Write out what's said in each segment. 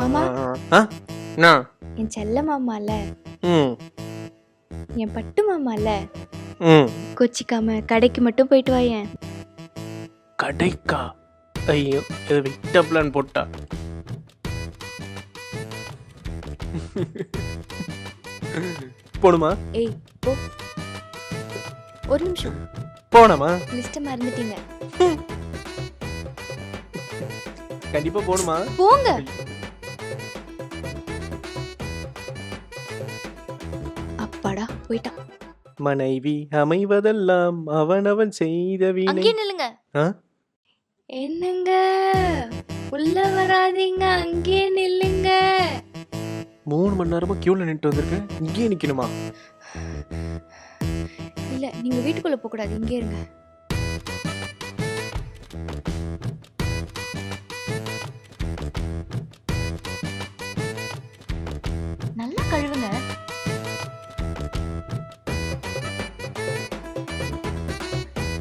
மாமா. என்ன? என் செல்ல மாமால. என் பட்டு மாமால. கொச்சிக்காம கடைக்கு மட்டும் போயிட்டு வாயேன். கடைக்கா? ஐயோ இது விட்ட பிளான் போட்டா. போணுமா? ஏய் போ. ஒரு நிமிஷம். போனமா லிஸ்ட்டை மறந்துட்டீங்க. கண்டிப்பா போணுமா? போங்க. அப்பாடா போயிட்டான் மனைவி அமைவதெல்லாம் அவனவன் செய்த வீணை. அங்கேயே நில்லுங்க. ஆ? என்னங்க? உள்ள வராதீங்க அங்கேயே நில்லுங்க. மூணு மணி நேரமா கியூல நின்று வந்திருக்கேன் இங்கேயே நிக்கணுமா? இல்ல நீங்க வீட்டுக்குள்ள போக கூடாது இங்கே இருங்க.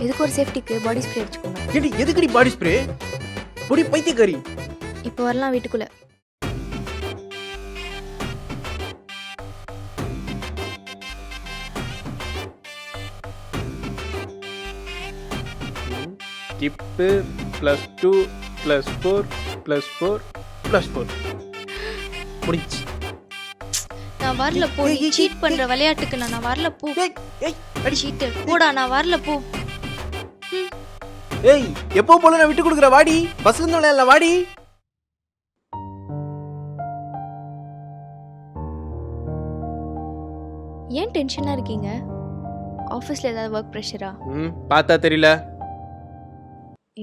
எதுக்கு ஒரு சேஃப்டிக்கு பாடி ஸ்ப்ரே அடிச்சுக்கோங்க. ஏடி எதுக்குடி பாடி ஸ்ப்ரே பொடி பைத்தியக்காரி. இப்போ வரலாம் வீட்டுக்குள்ள. கிப்பு plus two plus four plus four plus four முடிச்சு நான் வரல போ. சீட் பண்ற விளையாட்டுக்கு நான் நான் வரல போ. ஏய் ஏய் அடி. சீட்டு போடா நான் வரல போ. ஏய் எப்போ போல நான் விட்டு கொடுக்குற? வாடி. பசங்க இல்ல வாடி. ஏன் டென்ஷனா இருக்கீங்க? ஆஃபீஸ்ல ஏதாவது ஒர்க் ப்ரெஷரா ம் பார்த்தா தெரியல.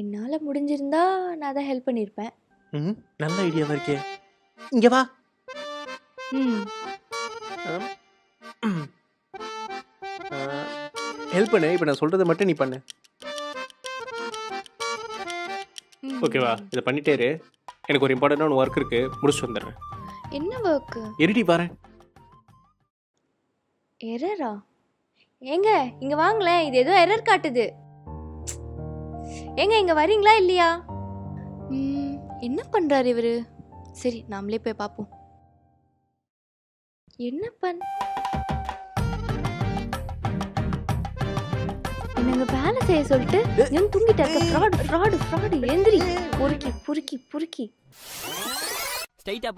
என்னால முடிஞ்சிருந்தா நான் தான் ஹெல்ப் பண்ணியிருப்பேன் ம் நல்ல ஐடியாவா இருக்கே. இங்க வா. ம். ஹெல்ப் பண்ணு. இப்போ நான் சொல்றதை மட்டும் நீ பண்ணு. ஓகேவா? இதை பண்ணிட்டே இரு எனக்கு ஒரு இம்பார்ட்டண்டான ஒர்க் இருக்கு. முடிச்சுட்டு வந்துடுறேன். என்ன ஒர்க் இருடி பாறேன் எரரா ஏங்க இங்க வாங்களேன் இது ஏதோ எரர் காட்டுது. ஏங்க இங்க வரீங்களா இல்லையா? ம், என்ன பண்றாரு இவரு? சரி நாமளே போய் பார்ப்போம். என்ன பண் என்னங்க வேலை செய்ய சொல்லிட்டு ஏன் தூங்கிட்டு இருக்க ஃப்ராடு ஃப்ராடு ஃப்ராடு எந்திரி. பொறுக்கி பொறுக்கி பொறுக்கி. ஸ்ட்ரைட்டா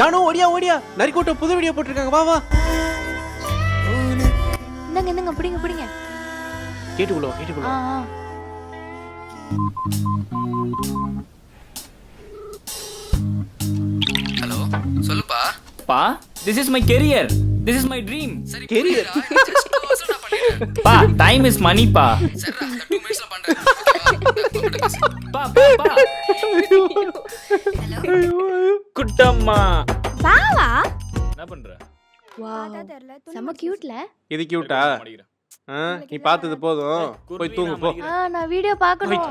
ஜானு ஓடியா ஓடியா. நரிக்கோட்ட புது வீடியோ போட்டிருக்காங்க. வா வா. இந்தாங்க இந்தாங்க பிடிங்க பிடிங்க. கேட்டுக்குள்ள கேட்டுக்குள்ள ஹலோ சொல்லுப்பா. பா this is my career this is my dream சரி Career. பா டைம் இஸ் மணி பா. குட்டம்மா. பாவா என்ன பண்ற? வாவ். செம்ம கியூட்ல இது கியூட்டா நீ பார்த்தது போதும். போய் தூங்கு போ. நான் வீடியோ பார்க்கணும்.